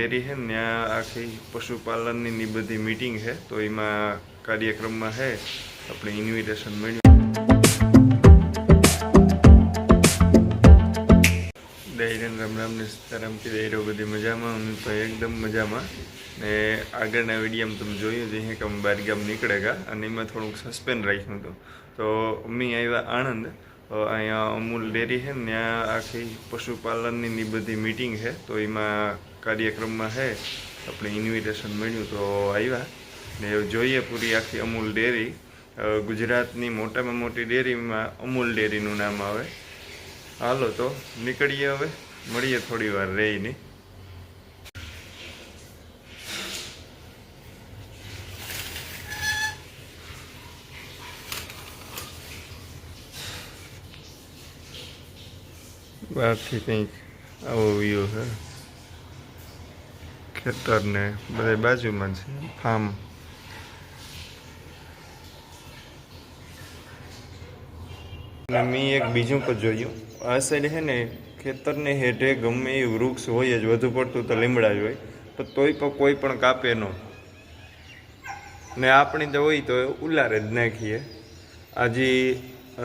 Dairy છે ને ત્યાં આખી પશુપાલનની ની બધી મીટિંગ છે. તો એમાં કાર્યક્રમમાં છે. આપણે ઇન્વિટેશન મળ્યું. દૈરન રામ રામને સીતારામથી દહીરો બધી મજામાં. હું તો એકદમ મજામાં. ને આગળના વિડીયામાં તમે જોયું જ કે અમે બારગામ નીકળેગા અને એમાં થોડુંક સસ્પેન્ડ રાખ્યું હતું. તો અમે આવ્યા આણંદ. અહીંયા અમૂલ ડેરી છે ને ત્યાં આખી પશુપાલનની બધી મીટિંગ છે. તો એમાં કાર્યક્રમમાં છે આપણે ઇન્વિટેશન મળ્યું તો આવ્યા. ને જોઈએ પૂરી આખી અમૂલ ડેરી. ગુજરાતની મોટામાં મોટી ડેરીમાં અમૂલ ડેરીનું નામ આવે. હાલો તો, નીકળીએ હવે. મળીએ થોડી વાર રહીને. બહારથી કંઈક આવો વ્યૂ છે ખેતર ને બધા બાજુમાં છે, ફાર્મ. અને મેં એક બીજું પણ જોયું. આ સાઈડ છે ને ખેતરને હેઠે ગમે એ વૃક્ષ હોય જ, વધુ પડતું તો લીમડા જ હોય તો તોય પણ કોઈ પણ કાપે ન. ને આપણી તો હોય તો ઉલારે જ નાખીએ. આજે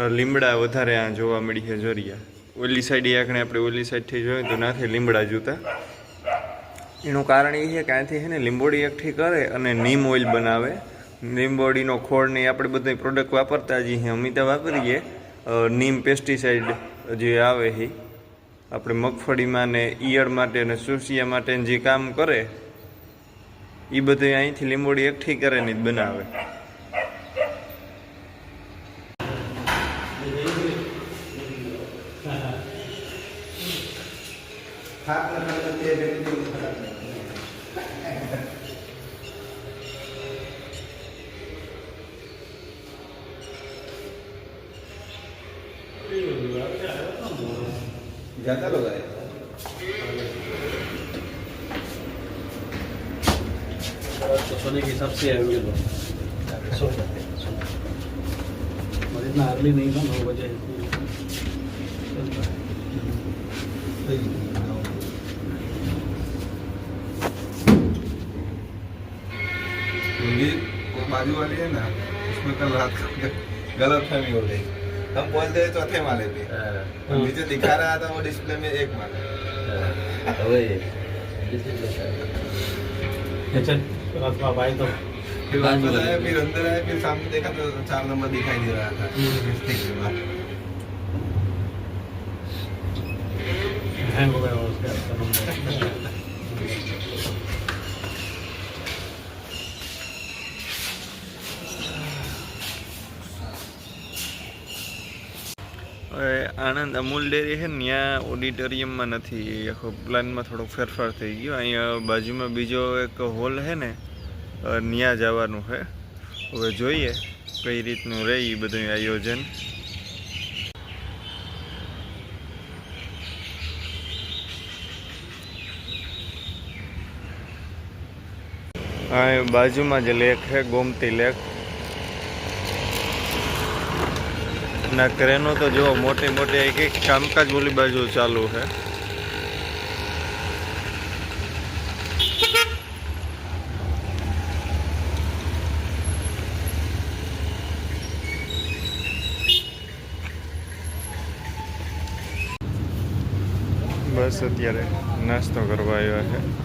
લીમડા વધારે આ જોવા મળી છે, જોરિયા. ઓલી સાઈડ આખણે આપણે ઓલી સાઈડથી જોઈએ તો નાથી લીમડા જોતા એનું કારણ એ છે કે આથી છે ને લીંબોડી એકઠી કરે અને નીમ ઓઇલ બનાવે. લીંબોડીનો ખોળ ને આપણે બધી પ્રોડક્ટ વાપરતા જ છીએ. અમે તો વાપરીએ. નીમ પેસ્ટિસાઇડ જે આવે છે આપણે મગફળીમાં ને ઈયળ માટે ને સુસિયા માટે જે કામ કરે એ બધું અહીંથી લીંબોડી એકઠી કરે ને જ બનાવે. ज़्यादा लोग आए तो सोने के हिसाब से अवेलेबल सो जाते हैं और इतना अर्ली नहीं था नौ बजे बाजू वाली है ना उसमें कल रात को गलत फहमी हो गई हम बोलते हैं चौथे माले पे और नीचे दिखा रहा था वो डिस्प्ले में एक माले चल रात को आप आए तो फिर वापस आए फिर अंदर आए फिर सामने देखा तो चार नंबर दिखाई दे रहा था मिस्टेक के बाद हैंग हो गया होगा उसका आपका नंबर આણંદ અમૂલ ડેરી છે ને, ત્યાં ઓડિટોરિયમમાં નથી. આખો પ્લાનમાં થોડોક ફેરફાર થઈ ગયો. અહીંયા બાજુમાં બીજો એક હોલ છે ને ત્યાં જવાનું છે. હવે જોઈએ કઈ રીતનું રહે એ બધું આયોજન. બાજુમાં જ લેક છે, ગોમતી લેક ના ક્રેનો તો જો મોટી મોટી એક એક કામકાજ ઓલી બાજુ ચાલુ છે. બસ અત્યારે નાસ્તો કરવા આવ્યા છે.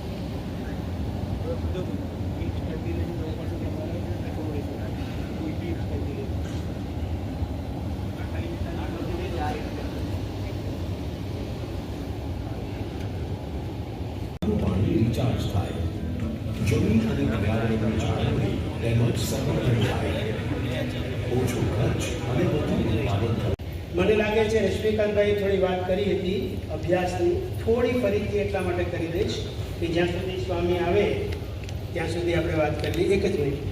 તેમજ ઓછો ખર્ચ અને વધુ. મને લાગે છે રશ્મિકાંતભાઈ થોડી વાત કરી હતી અભ્યાસની થોડી ફરીથી એટલા માટે કરી દઈશ કે જ્યાં સુધી સ્વામી આવે, ત્યાં સુધી આપણે વાત કરી એક જ મિનિટ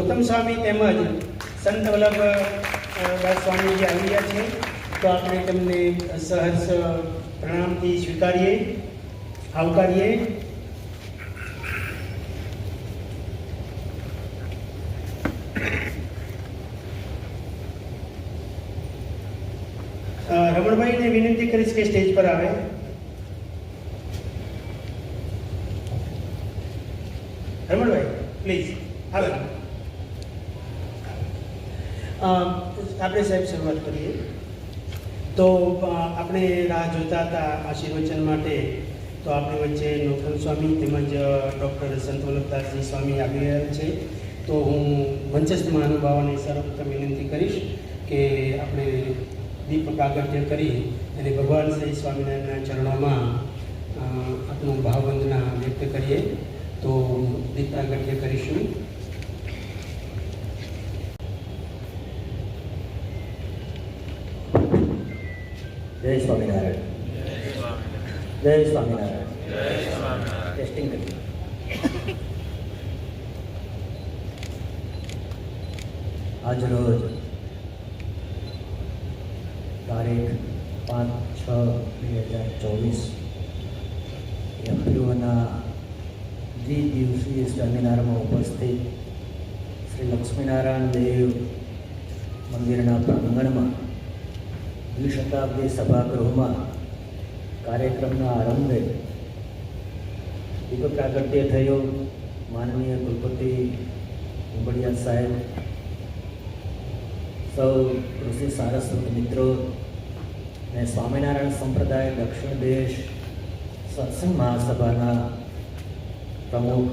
ગૌતમ સ્વામી તેમજ સંત વલ્લભદાસ અ, સ્વામી જે આવી રહ્યા છે. તો આપણે તેમને સહર્ષ પ્રણામથી સ્વીકારીએ આવકારીએ. રમણભાઈને વિનંતી કરીશ કે સ્ટેજ પર આવે. રમણભાઈ પ્લીઝ આવે. આપણે સાહેબ શરૂઆત કરીએ. તો આપણે રાહ જોતા હતા આશીર્વચન માટે. તો આપણી વચ્ચે નૌતન સ્વામી તેમજ ડૉક્ટર સંત સ્વામી આવી રહ્યા છે. તો હું વંચસ્થ મહાનુભાવોને સર્વપ્રથમ વિનંતી કરીશ કે આપણે દીપ પ્રાગટ્ય કરી અને ભગવાન શ્રી સ્વામિનારાયણના ચરણોમાં આપણું ભાવવંદના વ્યક્ત કરીએ. તો દીપ પ્રાગટ્ય કરીશું. જય સ્વામિનારાયણ. જય સ્વામિનારાયણ. ટેસ્ટિંગ કરીએ આજ તારીખ પાંચ છ બે હજાર ચોવીસ એપ્રિલના દ્વિદિવસીય સેમિનારમાં ઉપસ્થિત શ્રી લક્ષ્મીનારાયણ દેવ મંદિરના પ્રાંગણમાં દ્વિશતાબ્દી સભાગૃહમાં કાર્યક્રમના આરંભે દીપ પ્રાગટ્ય થયો. માનનીય કુલપતિ ઉંબડિયા સાહેબ, સૌ કૃષિ સારસ્વત મિત્રો અને સ્વામિનારાયણ સંપ્રદાય, દક્ષિણ દેશ, સત્સંગ મહાસભાના પ્રમુખ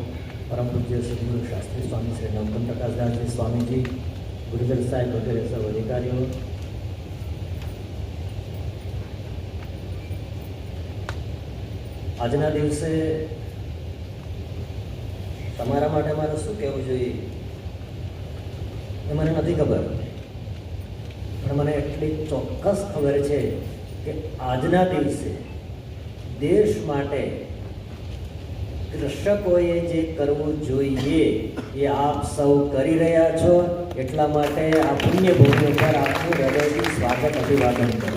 પરમ પૂજ્ય સદગુરુ શાસ્ત્રી સ્વામી, શ્રી નવતમ પ્રકાશદાસજી સ્વામીજી, ગુરુજન સાહેબ વગેરે સૌ અધિકારીઓ આજના દિવસે તમારા માટે મારે શું કહેવું જોઈએ? એ મને નથી ખબર. પણ મને એટલી ચોક્કસ ખબર છે કે આજના દિવસે દેશ માટે કૃષકોએ જે કરવું જોઈએ એ આપ સૌ કરી રહ્યા છો. એટલા માટે આ પુણ્ય ભૂમિ પર આપનું હૃદયથી સ્વાગત અભિવાદન કરું.